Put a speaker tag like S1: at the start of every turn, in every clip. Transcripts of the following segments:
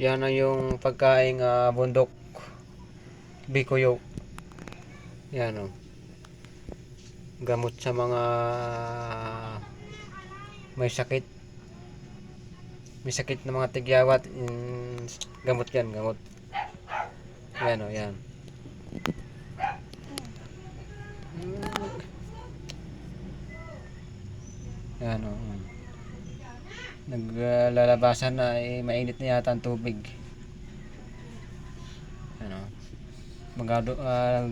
S1: Yan na yung pagkain ah, bundok. Bikuyo. Yan o. Gamot sa mga may sakit. May sakit na mga tigyawat. Mm, gamot yan, gamot. Yan o, yan. Yan o. mm. Naglalabasan na eh, mainit na yata ang tubig. Ano? Magado uh,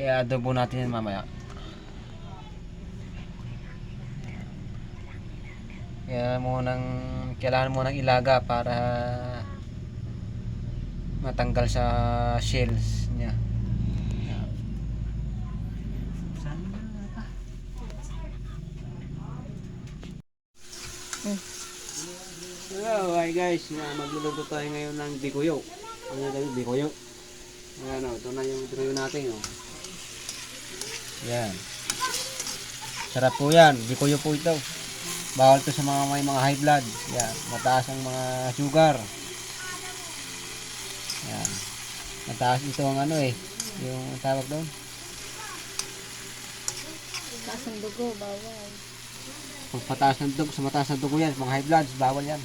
S1: i-adobo natin yan mamaya. Kaya mo nang kailangan mo nang ilaga para matanggal sa shells niya. Yan. Hello, hi guys. Magluluto tayo ngayon ng bikuyo. Ano tayo? Bikuyo. Ayan o, ito na yung bikuyo natin o. Yan. Sarap po yan. Bikuyo po ito. Bawal to sa mga may mga high blood. Yan. Mataas ang mga sugar. Yan. Mataas ito ang ano eh. Yung tawag doon.
S2: Taas ng dugo, bawal.
S1: Pag pataas ng dugo, sa mataas ng dugo yan, mga high bloods, bawal yan.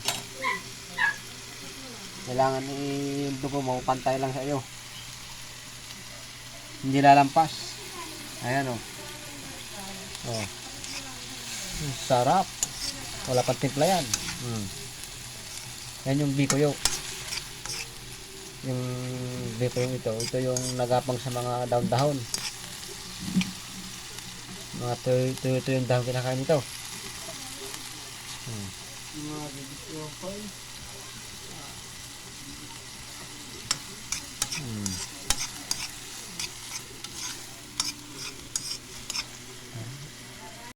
S1: Kailangan yung dugo mo, pantay lang sa iyo. Hindi lalampas. Ayan o. Oh. oh. Sarap. Wala pang timpla yan. Hmm. Yan yung bikuyo. Yung bikuyo ito. Ito yung nagapang sa mga dahon-dahon. Mga tuyo-tuyo yung dahong kinakain nito. Hmm. Mga bibit ko pa eh.